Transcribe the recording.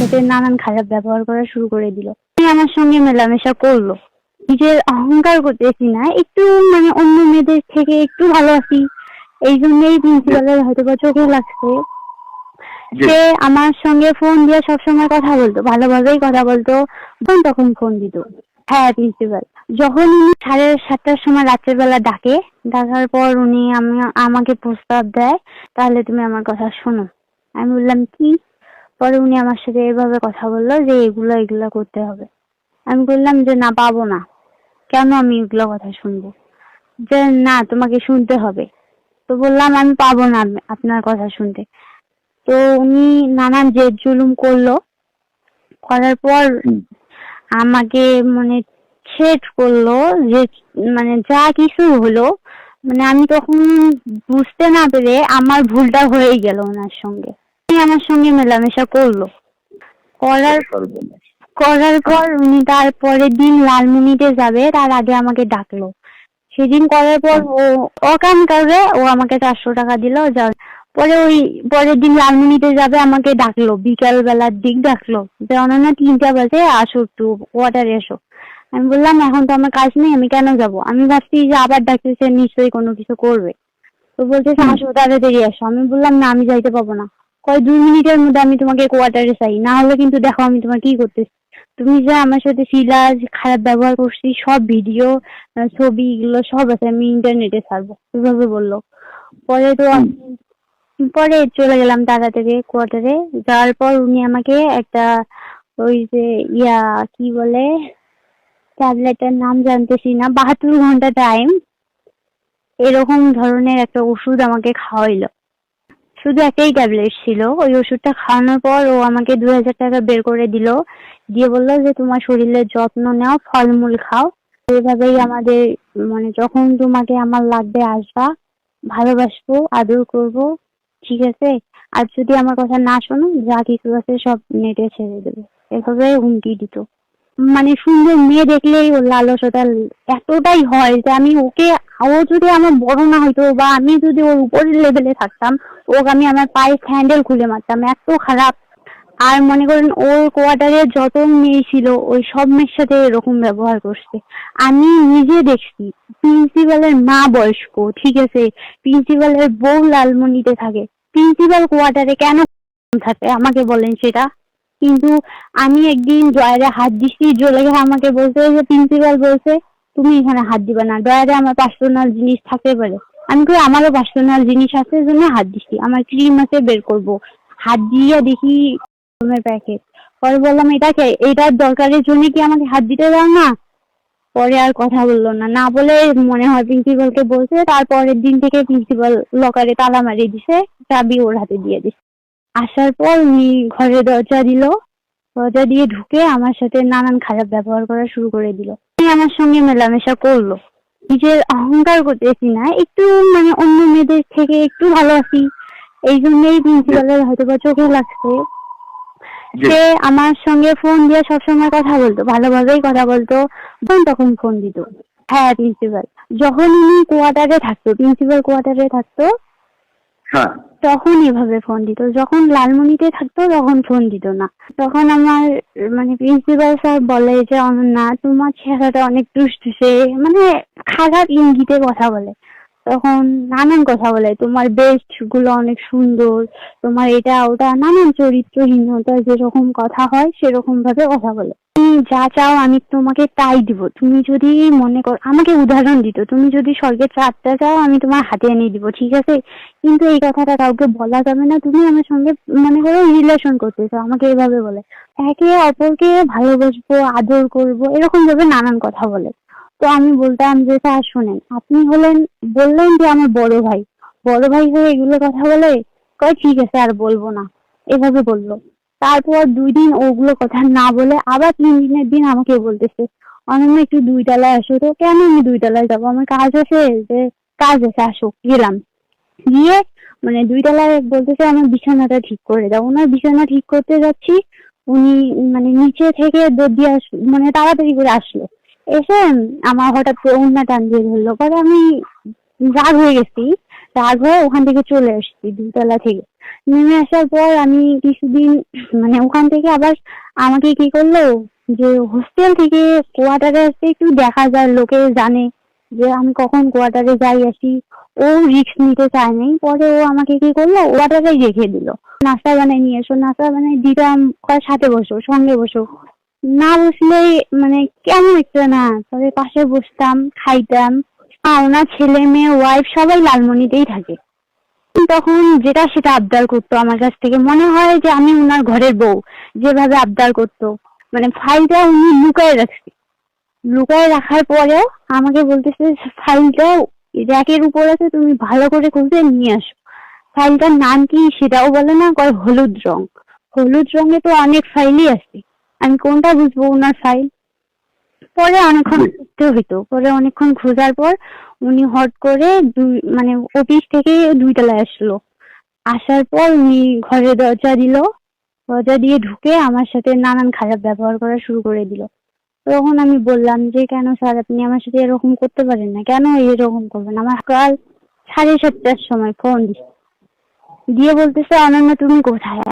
সাথে নানান খারাপ ব্যবহার করা শুরু করে দিল। আমার সঙ্গে মেলামেশা করল। নিজের অহংকার করতেছি না একটু মানে অন্য মেয়েদের থেকে একটু ভালো আছি। এই জন্যই প্রিন্সিপালের হয়তো বা চোখে লাগছে। সে আমার সঙ্গে ফোন দিয়ে সবসময় কথা বলতো ভালোভাবেই কথা বলতো। তখন তখন ফোন দিত। হ্যাঁ প্রিন্সিপাল। যখন উনি সাড়ে সাতটার সময় রাত্রের বেলা ডাকে ডাকার পর উনি আমি- আমাকে প্রস্তাব দেয় তাহলে তুমি আমার কথা শোনো। আমি বললাম কি? পরে উনি আমার সাথে এভাবে কথা বলল যে এগুলো এগুলো করতে হবে। আমি বললাম যে না পাবো না। কেন আমি এগুলো কথা শুনব? যে না তোমাকে শুনতে হবে। তো বললাম আমি পাবো না আপনার কথা শুনতে। তো উনি নানান জেদ জুলুম করল। করার পর আমাকে মানে থ্রেট করল যে মানে যা কিছু হলো মানে আমি তখন বুঝতে না পেরে আমার ভুলটা হয়ে গেল ওনার সঙ্গে। আমার সঙ্গে মেলামেশা করল। করার করার পর উনি তার পরের দিন লালমনিতে যাবে তার আগে আমাকে ডাকলো। সেদিন করার পর ও অকাম করে ও আমাকে চারশো টাকা দিল পরে ওই পরের দিন লালমনিতে যাবে আমাকে ডাকলো। বিকাল বেলার দিক ডাকলো। যে অনন্যা তিনটা বাজে আসো একটু কোয়ার্টারে এসো। আমি বললাম এখন তো আমার কাজ নেই আমি কেন যাব? আমি ভাবছি যে আবার ডাকতেছে নিশ্চয়ই কোনো কিছু করবে। তো বলতেছে আসো তাড়াতাড়ি আসো। আমি বললাম না আমি যাইতে পাবো না। কয় দুই মিনিটের মধ্যে আমি তোমাকে কোয়ার্টারে চাই। না হলে কিন্তু দেখো আমি তোমার কি করতেছি। তুমি যে আমার সাথে শিলাজ, খারাপ ব্যবহার করছি, সব ভিডিও ছবি এগুলো সব আছে, আমি ইন্টারনেটে ছাড়বো। এভাবে বলল। পরে তো পরে চলে গেলাম তাড়াতাড়ি কোয়ার্টারে যাওয়ার পর উনি আমাকে একটা ওই যে ইয়া, কি বলে ট্যাবলেটের নাম জানতেছি না, বাহাত্তর ঘণ্টা টাইম এরকম ধরনের একটা ওষুধ আমাকে খাওয়াইলো। শুধু একটাই ট্যাবলেট ছিল। ওই ওষুধটা খাওয়ানোর পর ও আমাকে দু হাজার টাকা বের করে দিল। দিয়ে বলল যে, তোমার শরীরের যত্ন নাও, ফলমূল খাও। এইভাবেই আমাদের মানে যখন তোমাকে আমার লাগবে আসবা, ভালোবাসবো, আদর করব, ঠিক আছে? আর যদি আমার কথা না শোনো, যা কিছু আছে সব নেটে ছেড়ে দেবে। এভাবে হুমকি দিত। মানে সুন্দর মেয়ে দেখলেই ওর লালসতা এতটাই হয় যে আমি ওকে, ও যদি আমার বড় না হইতো বা আমি যদি ওর উপরের লেভেলে থাকতাম, ওকে আমি আমার পায়ে স্যান্ডেল খুলে মারতাম, এত খারাপ। আর মনে করেন ওর কোয়ার্টারে যত মেয়ে ছিল, ওই সব মেয়ের সাথে এরকম ব্যবহার করছে। আমি নিজে দেখছি প্রিন্সিপালের মা বয়স্ক, ঠিক আছে? প্রিন্সিপালের বউ লালমনিতে থাকে। প্রিন্সিপাল কোয়ার্টারে কেন থাকে? আমাকে বলেন সেটা। কিন্তু আমি একদিন ড্রয়ারে হাত দিচ্ছি জলে আমাকে বলতে যে প্রিন্সিপাল বলছে, তুমি এখানে হাত দিবা না ড্রয়ারে আমার পার্সোনাল জিনিস থাকতে পারে আমি কই, আমারও পার্সোনাল জিনিস আছে জন্য হাত দিচ্ছি আমার ক্রিম আছে, বের করব। হাত দিয়ে দেখি প্যাকেট পরে বললাম এটাকে এটার দরকারের জন্য কি আমাকে হাত দিতে দাও না? পরে আর কথা বলল না। না বলে মনে হয় প্রিন্সিপালকে বলছে, তারপরের দিন থেকে প্রিন্সিপাল লকারে তালা মারিয়ে দিছে, চাবি ওর হাতে দিয়ে দিছে। আসার পর উনি ঘরে দরজা দিল। দরজা দিয়ে ঢুকে আমার সাথে নানান খারাপ ব্যবহার করা শুরু করে দিল। আমার সঙ্গে মেলামেশা করল। নিজের অহংকার করতেছি না একটু মানে অন্য মেয়েদের থেকে একটু ভালো আছি। এই জন্যই প্রিন্সিপালের হয়তো বা চোখে লাগছে। সে আমার সঙ্গে ফোন দিয়ে সবসময় কথা বলতো ভালোভাবেই কথা বলতো। তখন তখন ফোন দিত। হ্যাঁ প্রিন্সিপাল। যখন উনি কোয়ার্টারে থাকতো প্রিন্সিপাল কোয়ার্টারে থাকতো হ্যাঁ। তখন এভাবে ফোন দিত। যখন লালমনিতে থাকতো, তখন ফোন দিত না। তখন আমার মানে প্রিন্সিপাল স্যার বলে যে, অনন্যা, তোমার চেহারাটা অনেক টুসটুসে মানে খারাপ ইঙ্গিতে কথা বলে। তখন নানান কথা বলে, তোমার বেস্টগুলো অনেক সুন্দর, তোমার এটা, ওটা, নানান চরিত্রহীনতা, যেরকম কথা হয় সেরকম ভাবে কথা বলে। তুমি যা চাও আমি তোমাকে তাই দিব। তুমি যদি মনে কর, আমাকে উদাহরণ দিত, তুমি যদি স্বর্গের চারটা চাও আমি তোমার হাতে এনে দিব, ঠিক আছে? কিন্তু এই কথাটা কাউকে বলা যাবে না, তুমি আমার সঙ্গে মনে করো রিলেশন করতেছো, আমাকে এভাবে বলে। একে অপরকে ভালোবাসবো, আদর করব, এরকম ভাবে নানান কথা বলে। তো আমি বলতাম যে, স্যার, শোনেন, আপনি হলেন, বললেন যে আমার বড় ভাই। বড় ভাই হয়ে এগুলো কথা বলে, কয়, ঠিক আছে, আর বলব না। এভাবে বলল। তারপর দুই দিন ওগুলো কথা না বলে আবার তিন দিনের দিন আমাকে বলতেছে, অনন্য, একটু দুই তলায় আসো তো। কেন আমি দুই তলায় যাব? আমার কাজ আছে, যে কাজ আছে আসো গেলাম। গিয়ে মানে দুই তলায় বলতেছে, আমার বিছানাটা ঠিক করে দাও। ওনার বিছানা ঠিক করতে যাচ্ছি, উনি মানে নিচে থেকে দৌড় দিয়ে আস মানে তাড়াতাড়ি করে আসলো। এসে আমার হঠাৎ করে ওড়না টান দিয়ে ধরলো। পরে আমি রাগ হয়ে গেছি, রাগ হয়ে ওখান থেকে চলে এসেছি দুতলা থেকে। নেমে আসার পর আমি কিছুদিন মানে ওখান থেকে আবার আমাকে কি করল যে হোস্টেল থেকে কোয়ার্টারে আসতে একটু দেখা যায়, লোকে জানে যে আমি কখন কোয়ার্টারে যাই আসি। ও রিস্ক নিতে চায় নাই, পরে ও আমাকে কি করল কোয়ার্টারেই রেখে দিল। নাস্তা বানাই নিয়ে এসো, নাস্তা বানাই দিতাম কয় সাথে বসো, সঙ্গে বসো। না বসলে মানে কেমন একটা না তবে পাশে বসতাম, খাইতাম। আর ওনার ছেলে, মেয়ে ওয়াইফ সবাই লালমনিতেই থাকে। তখন যেটা সেটা আবদার করতো আমার কাছ থেকে। মনে হয় যে আমি ওনার ঘরের বউ, যেভাবে আবদার করতো। মানে ফাইলটা উনি লুকায় রাখছে। লুকায় রাখার পরেও আমাকে বলতেছে ফাইলটা র্যাকের উপর আছে, তুমি ভালো করে খুঁজে নিয়ে আসো। ফাইলটার নাম কি সেটাও বলে না, কয় হলুদ রং। হলুদ রঙে তো অনেক ফাইলই আছে। আমি কোনটা বুঝব ওনার ফাইল পরে অনেকক্ষণ। খুঁজতে হইতো পরে অনেকক্ষণ খোঁজার পর উনি হট করে দুই মানে অফিস থেকে দুই তলায় আসলো। আসার পর উনি ঘরে দরজা দিল। দরজা দিয়ে ঢুকে আমার সাথে নানান খারাপ ব্যবহার করা শুরু করে দিল। তখন আমি বললাম যে কেন স্যার আপনি আমার সাথে এরকম করতে পারেন না? কেন এরকম করবেন? আমার কাল সাড়ে সাতটার সময় ফোন দিয়ে বলতেছে অনন্য তুমি কোথায়?